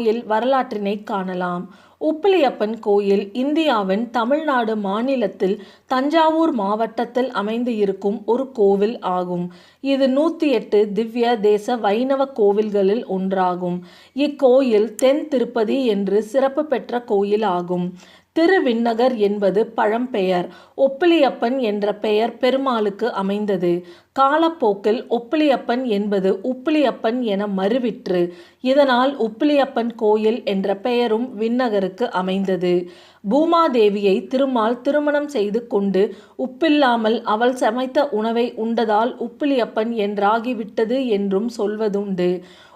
கோயில் வரலாற்றினை காணலாம். உப்பிலியப்பன் கோயில் இந்தியாவின் தமிழ்நாடு மாநிலத்தில் தஞ்சாவூர் மாவட்டத்தில் அமைந்து இருக்கும் ஒரு கோவில் ஆகும். இது நூற்றி எட்டு திவ்ய தேச வைணவ கோவில்களில் ஒன்றாகும். இக்கோயில் தென் திருப்பதி என்று சிறப்பு பெற்ற கோயில் ஆகும் திருவிண்ணகர் என்பது பழம்பெயர். ஒப்பிலியப்பன் என்ற பெயர் பெருமாளுக்கு அமைந்தது. காலப்போக்கில் ஒப்பிலியப்பன் என்பது உப்பிலியப்பன் என மறுவிற்று. இதனால் உப்பிலியப்பன் கோயில் என்ற பெயரும் விண்ணகருக்கு அமைந்தது. பூமாதேவியை திருமால் திருமணம் செய்து கொண்டு உப்பில்லாமல் அவள் சமைத்த உணவை உண்டதால் உப்பிலியப்பன் என்றாகிவிட்டது என்றும் சொல்வதுண்டு.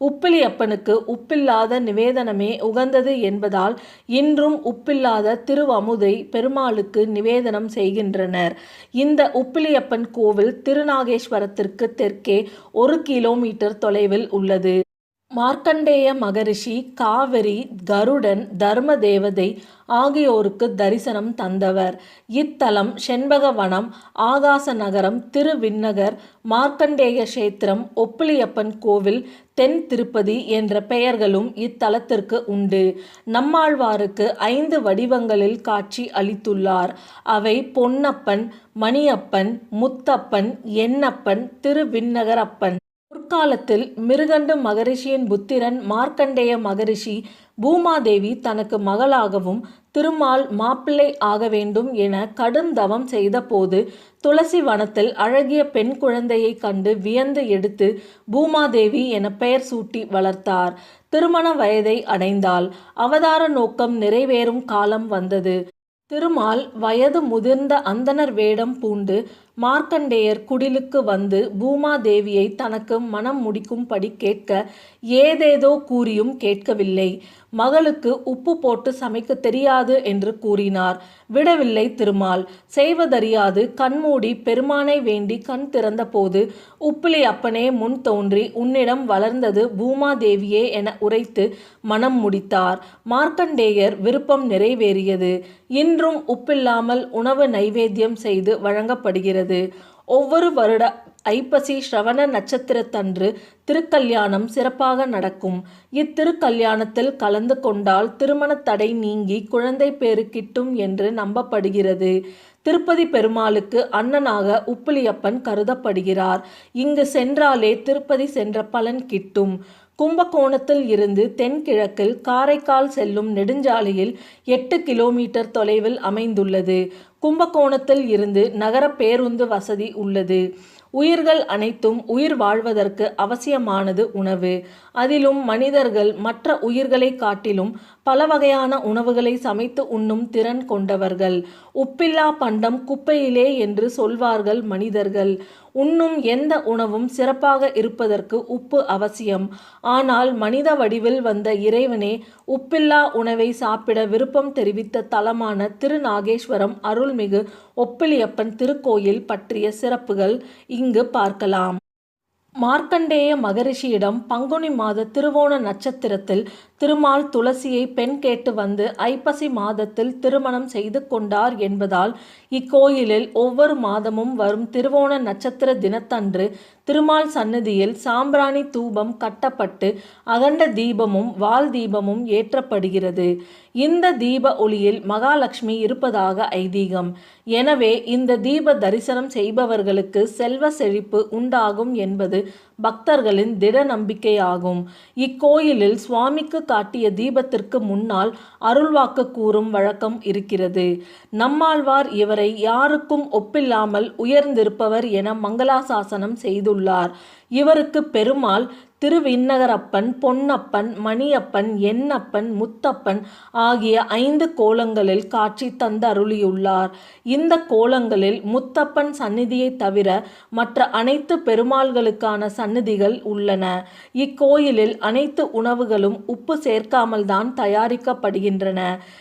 உப்பிலியப்பனுக்கு உப்பில்லாத நிவேதனமே உகந்தது என்பதால் இன்றும் உப்பில்லாத திருவமுதை பெருமாளுக்கு நிவேதனம் செய்கின்றனர். இந்த உப்பிலியப்பன் கோவில் திருநாகேஸ்வரத்திற்கு தெற்கே ஒரு கிலோமீட்டர் தொலைவில் உள்ளது. மார்க்கண்டேய மகரிஷி காவிரி கருடன் தர்ம தேவதை ஆகியோருக்கு தரிசனம் தந்தவர். இத்தலம் செண்பகவனம் ஆகாச நகரம் திருவிண்ணகர் மார்க்கண்டேய கஷேத்திரம் ஒப்பிலியப்பன் கோவில் தென் திருப்பதி என்ற பெயர்களும் இத்தலத்திற்கு உண்டு. நம்மாழ்வாருக்கு ஐந்து வடிவங்களில் காட்சி அளித்துள்ளார். அவை பொன்னப்பன் மணியப்பன் முத்தப்பன் எண்ணப்பன் திருவிண்ணகரப்பன். முற்காலத்தில் மிருகண்டு மகரிஷியின் புத்திரன் மார்க்கண்டேய மகரிஷி பூமாதேவி தனக்கு மகளாகவும் திருமால் மாப்பிள்ளை ஆக வேண்டும் என கடும் தவம் செய்தபோது துளசி வனத்தில் அழகிய பெண் குழந்தையை கண்டு வியந்து எடுத்து பூமாதேவி என பெயர் சூட்டி வளர்த்தார். திருமண வயதை அடைந்தால் அவதார நோக்கம் நிறைவேறும் காலம் வந்தது. திருமால் வயது முதிர்ந்த அந்தணர் வேடம் பூண்டு மார்க்கண்டேயர் குடிலுக்கு வந்து பூமாதேவியை தனக்கு மனம் முடிக்கும்படி கேட்க ஏதேதோ கூறியும் கேட்கவில்லை. மகளுக்கு உப்பு போட்டு சமைக்க தெரியாது என்று கூறினார். விடவில்லை திருமால். செய்வதறியாது கண்மூடி பெருமானை வேண்டி கண் திறந்தபோது உப்பிலி அப்பனே முன் தோன்றி உன்னிடம் வளர்ந்தது பூமாதேவியே என உரைத்து மனம் முடித்தார். மார்க்கண்டேயர் விருப்பம் நிறைவேறியது. இன்றும் உப்பில்லாமல் உணவு நைவேத்தியம் செய்து வழங்கப்படுகிறது. ஒவ்வொரு வருட ஐப்பசி ஸ்ரவண நட்சத்திரத்தன்று திருக்கல்யாணம் சிறப்பாக நடக்கும். இத்திருக்கல்யாணத்தில் கலந்து கொண்டால் திருமண தடை நீங்கி குழந்தை பேறு கிட்டும் என்று நம்பப்படுகிறது. திருப்பதி பெருமாளுக்கு அண்ணனாக உப்பிலியப்பன் கருதப்படுகிறார். இங்கு சென்றாலே திருப்பதி சென்ற பலன் கிட்டும். கும்பகோணத்தில் இருந்து தென்கிழக்கில் காரைக்கால் செல்லும் நெடுஞ்சாலையில் எட்டு கிலோமீட்டர் தொலைவில் அமைந்துள்ளது. கும்பகோணத்தில் இருந்து நகர பேருந்து வசதி உள்ளது. உயிர்கள் அனைத்தும் உயிர் வாழ்வதற்கு அவசியமானது உணவு. அதிலும் மனிதர்கள் மற்ற உயிர்களை காட்டிலும் பல வகையான உணவுகளை சமைத்து உண்ணும் திறன் கொண்டவர்கள். உப்பில்லா பண்டம் குப்பையிலே என்று சொல்வார்கள் மனிதர்கள். உண்ணும் எந்த உணவும் சிறப்பாக இருப்பதற்கு உப்பு அவசியம். ஆனால் மனித வடிவில் வந்த இறைவனே உப்பில்லா உணவை சாப்பிட விருப்பம் தெரிவித்த தலமான திருநாகேஸ்வரம் அருள்மிகு ஒப்பிலியப்பன் திருக்கோயில் பற்றிய சிறப்புகள் இங்கு பார்க்கலாம். மார்க்கண்டேய மகரிஷியிடம் பங்குனி மாத திருவோண நட்சத்திரத்தில் திருமால் துளசியை பெண் கேட்டு வந்து ஐப்பசி மாதத்தில் திருமணம் செய்து கொண்டார் என்பதால் இக்கோயிலில் ஒவ்வொரு மாதமும் வரும் திருவோண நட்சத்திர தினத்தன்று திருமால் சன்னதியில் சாம்பிராணி தூபம் கட்டப்பட்டு அகண்ட தீபமும் வால் தீபமும் ஏற்றப்படுகிறது. இந்த தீப ஒளியில் மகாலட்சுமி இருப்பதாக ஐதீகம். எனவே இந்த தீப தரிசனம் செய்பவர்களுக்கு செல்வ செழிப்பு உண்டாகும் என்பது பக்தர்களின் திட நம்பிக்கையாகும். இக்கோயிலில் சுவாமிக்கு காட்டிய தீபத்திற்கு முன்னால் அருள்வாக்கு கூறும் வழக்கம் இருக்கிறது. நம்மாழ்வார் இவரை யாருக்கும் ஒப்பில்லாமல் உயர்ந்திருப்பவர் என மங்களாசாசனம் செய்துள்ளார் தெரிவித்துள்ளார் இவருக்கு பெருமாள் திருவிண்ணகரப்பன் பொன்னப்பன் மணியப்பன் எண்ணப்பன் முத்தப்பன் ஆகிய ஐந்து கோலங்களில் காட்சி தந்தருளியுள்ளார். இந்த கோலங்களில் முத்தப்பன் சந்நிதியை தவிர மற்ற அனைத்து பெருமாள்களுக்கான சந்நிதிகள் உள்ளன. இக்கோயிலில் அனைத்து உணவுகளும் உப்பு சேர்க்காமல் தான் தயாரிக்கப்படுகின்றன.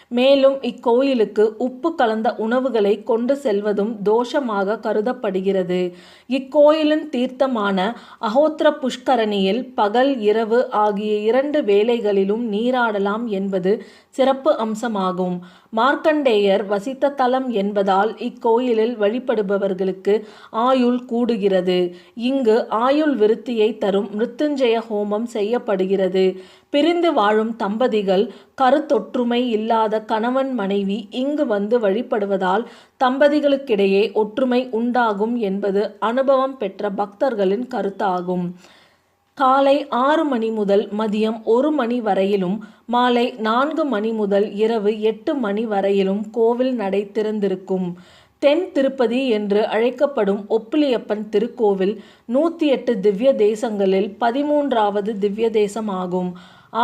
மேலும் இக்கோயிலுக்கு உப்பு கலந்த உணவுகளை கொண்டு செல்வதும் தோஷமாக கருதப்படுகிறது. இக்கோயிலின் தீர்த்தமான அகோத்திர புஷ்கரணியில் பகல் இரவு ஆகிய இரண்டு வேளைகளிலும் நீராடலாம் என்பது சிறப்பு அம்சமாகும். மார்க்கண்டேயர் வசித்த தலம் என்பதால் இக்கோயிலில் வழிபடுபவர்களுக்கு ஆயுள் கூடுகிறது. இங்கு ஆயுள் விருத்தியை தரும் மிருத்துஞ்சய ஹோமம் செய்யப்படுகிறது. பிரிந்து வாழும் தம்பதிகள் கருத்தொற்றுமை இல்லாத கணவன் மனைவி இங்கு வந்து வழிபடுவதால் தம்பதிகளுக்கிடையே ஒற்றுமை உண்டாகும் என்பது அனுபவம் பெற்ற பக்தர்களின் கருத்தாகும். காலை ஆறு மணி முதல் மதியம் ஒரு மணி வரையிலும் மாலை நான்கு மணி முதல் இரவு எட்டு மணி வரையிலும் கோவில் நடை திறந்திருக்கும் தென் திருப்பதி என்று அழைக்கப்படும் ஒப்பிலியப்பன் திருக்கோவில் நூற்றி எட்டு திவ்ய தேசங்களில் பதிமூன்றாவது திவ்ய தேசமாகும்.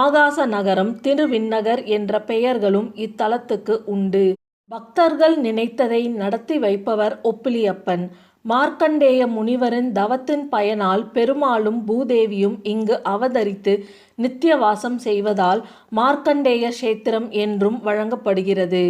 ஆகாச நகரம் திருவிண்ணகர் என்ற பெயர்களும் இத்தலத்துக்கு உண்டு. பக்தர்கள் நினைத்ததை நடத்தி வைப்பவர் ஒப்பிலியப்பன். மார்க்கண்டேய முனிவரின் தவத்தின் பயனால் பெருமாளும் பூதேவியும் இங்கு அவதரித்து நித்தியவாசம் செய்வதால் மார்க்கண்டேய கஷேத்திரம் என்றும் வழங்கப்படுகிறது.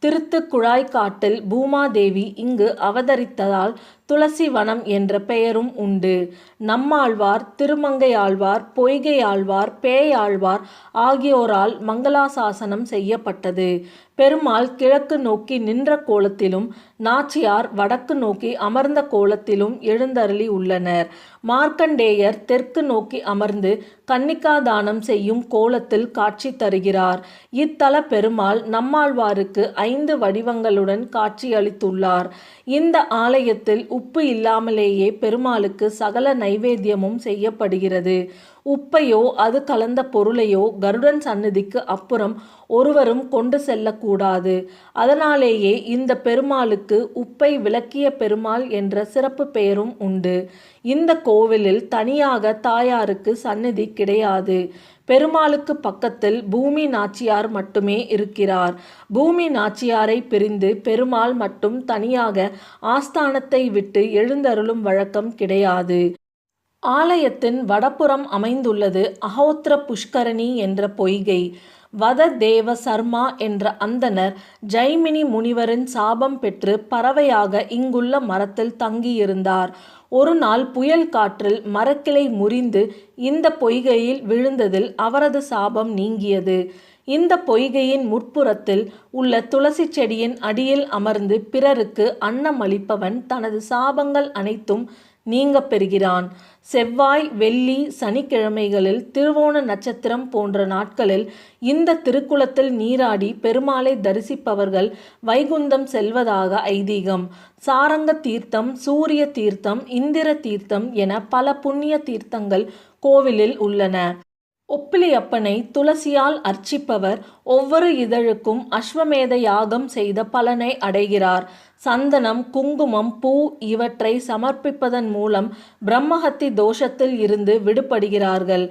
திருத்துக்குழாய்க்காட்டில் பூமாதேவி இங்கு அவதரித்ததால் துளசி வனம் என்ற பெயரும் உண்டு. நம்மாழ்வார் திருமங்கையாழ்வார் பொய்கையாழ்வார் பேயாழ்வார் ஆகியோரால் மங்களாசாசனம் செய்யப்பட்டது. பெருமாள் கிழக்கு நோக்கி நின்ற கோலத்திலும் நாச்சியார் வடக்கு நோக்கி அமர்ந்த கோலத்திலும் எழுந்தருளி உள்ளனர். மார்க்கண்டேயர் தெற்கு நோக்கி அமர்ந்து கன்னிகாதானம் செய்யும் கோலத்தில் காட்சி தருகிறார். இத்தல பெருமாள் நம்மாழ்வாருக்கு ஐந்து வடிவங்களுடன் காட்சியளித்துள்ளார். இந்த ஆலயத்தில் உப்பு இல்லாமலேயே பெருமாளுக்கு சகல நைவேத்தியமும் செய்யப்படுகிறது. உப்பையோ அது கலந்த பொருளையோ கருடன் சன்னதிக்கு அப்புறம் ஒருவரும் கொண்டு செல்லக்கூடாது. அதனாலேயே இந்த பெருமாளுக்கு உப்பை விளக்கிய பெருமாள் என்ற சிறப்பு பெயரும் உண்டு. இந்த கோவிலில் தனியாக தாயாருக்கு சன்னதி கிடையாது. பெருமாளுக்கு பக்கத்தில் பூமி நாச்சியார் மட்டுமே இருக்கிறார். பூமி நாச்சியாரை பிரிந்து பெருமாள் மட்டும் தனியாக ஆஸ்தானத்தை விட்டு எழுந்தருளும் வழக்கம் கிடையாது. ஆலயத்தின் வடபுறம் அமைந்துள்ளது அகோத்திர புஷ்கரணி என்ற பொய்கை. வத தேவ சர்மா என்ற அந்தனர் ஜைமினி முனிவரின் சாபம் பெற்று பறவையாக இங்குள்ள மரத்தில் தங்கியிருந்தார். ஒரு நாள் புயல் காற்றில் மரக்கிளை முறிந்து இந்த பொய்கையில் விழுந்ததில் அவரது சாபம் நீங்கியது. இந்த பொய்கையின் முற்புறத்தில் உள்ள துளசி செடியின் அடியில் அமர்ந்து பிறருக்கு அன்னமளிப்பவன் தனது சாபங்கள் அனைத்தும் நீங்க பெறுகிறான். செவ்வாய் வெள்ளி சனிக்கிழமைகளில் திருவோண நட்சத்திரம் போன்ற நாட்களில் இந்த திருக்குளத்தில் நீராடி பெருமாளை தரிசிப்பவர்கள் வைகுந்தம் செல்வதாக ஐதீகம். சாரங்க தீர்த்தம் சூரிய தீர்த்தம் இந்திர தீர்த்தம் என பல புண்ணிய தீர்த்தங்கள் கோவிலில் உள்ளன. ஒப்பிலியப்பனை துளசியால் அர்ச்சிப்பவர் ஒவ்வொரு இதழுக்கும் அஸ்வமேத யாகம் செய்த பலனை அடைகிறார். சந்தனம் குங்குமம் பூ இவற்றை சமர்ப்பிப்பதன் மூலம் பிரம்மஹத்தி தோஷத்தில் இருந்து விடுபடுகிறார்கள்.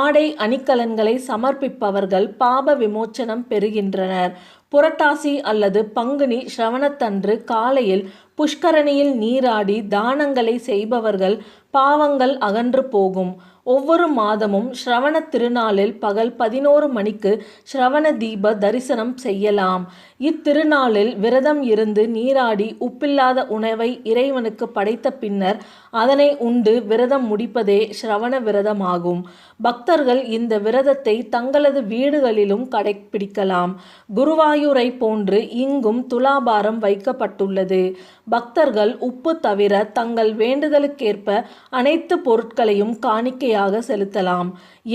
ஆடை அணிகலன்களை சமர்ப்பிப்பவர்கள் பாப விமோச்சனம் பெறுகின்றனர். புரட்டாசி அல்லது பங்குனி ஸ்ரவணத்தன்று காலையில் புஷ்கரணியில் நீராடி தானங்களை செய்பவர்கள் பாவங்கள் அகன்று போகும். ஒவ்வொரு மாதமும் ஸ்ரவண திருநாளில் பகல் பதினோரு மணிக்கு ஸ்ரவண தீப தரிசனம் செய்யலாம். இத்திருநாளில் விரதம் இருந்து நீராடி உப்பில்லாத உணவை இறைவனுக்கு படைத்த பின்னர் அதனை உண்டு விரதம் முடிப்பதே ஸ்ரவண விரதமாகும். பக்தர்கள் இந்த விரதத்தை தங்களது வீடுகளிலும் கடைப்பிடிக்கலாம். குருவாயூரை போன்று இங்கும் துலாபாரம் வைக்கப்பட்டுள்ளது. பக்தர்கள் உப்பு தவிர தங்கள் வேண்டுதலுக்கேற்ப அனைத்து பொருட்களையும் காணிக்கையாக செலுத்தலாம்.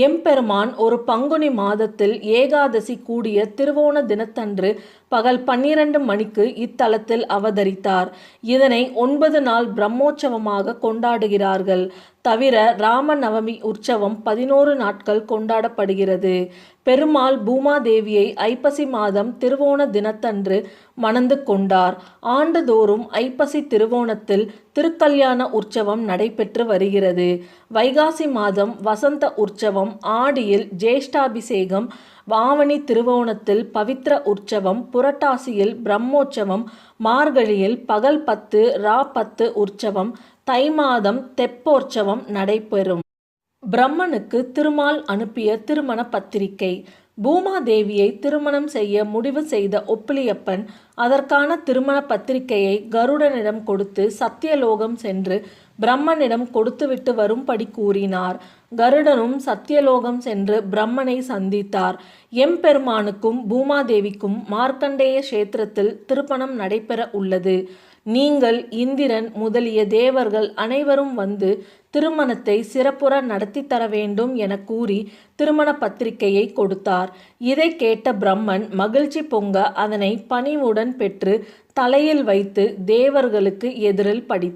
எம்பெருமான் ஒரு பங்குனி மாதத்தில் ஏகாதசி கூடிய திருவோண தினத்தன்று பகல் பன்னிரண்டு மணிக்கு இத்தலத்தில் அவதரித்தார். இதனை ஒன்பது நாள் பிரம்மோற்சவமாக கொண்டாடுகிறார்கள். தவிர ராமநவமி உற்சவம் பதினோரு நாட்கள் கொண்டாடப்படுகிறது. பெருமாள் பூமாதேவியை ஐப்பசி மாதம் திருவோண தினத்தன்று மணந்து கொண்டார். ஆண்டுதோறும் ஐப்பசி திருவோணத்தில் திருக்கல்யாண உற்சவம் நடைபெற்று வருகிறது. வைகாசி மாதம் வசந்த உற்சவம் ஆடியில் ஜேஷ்டாபிஷேகம் வாவணி திருவோணத்தில் பவித்ர உற்சவம் புரட்டாசியில் பிரம்மோற்சவம் மார்கழியில் பகல் பத்து ரா பத்து உற்சவம் தை மாதம் தெப்போற்சவம் நடைபெறும். பிரம்மனுக்கு திருமால் அனுப்பிய திருமண பத்திரிகை. பூமாதேவியை திருமணம் செய்ய முடிவு செய்த ஒப்பிலியப்பன் அதற்கான திருமண பத்திரிகையை கருடனிடம் கொடுத்து சத்தியலோகம் சென்று பிரம்மனிடம் கொடுத்துவிட்டு வரும்படி கூறினார். கருடனும் சத்தியலோகம் சென்று பிரம்மனை சந்தித்தார். எம்பெருமானுக்கும் பூமாதேவிக்கும் மார்க்கண்டேய கஷேத்திரத்தில் திருப்பணம் நடைபெற உள்ளது. நீங்கள் இந்திரன் முதலிய தேவர்கள் அனைவரும் வந்து திருமணத்தை சிறப்புற நடத்தி தர வேண்டும் என கூறி திருமண பத்திரிகையை கொடுத்தார். இதை கேட்ட பிரம்மன் மகிழ்ச்சி பொங்க அதனை பணிவுடன் பெற்று தலையில் வைத்து தேவர்களுக்கு எதிரில் படித்தார்.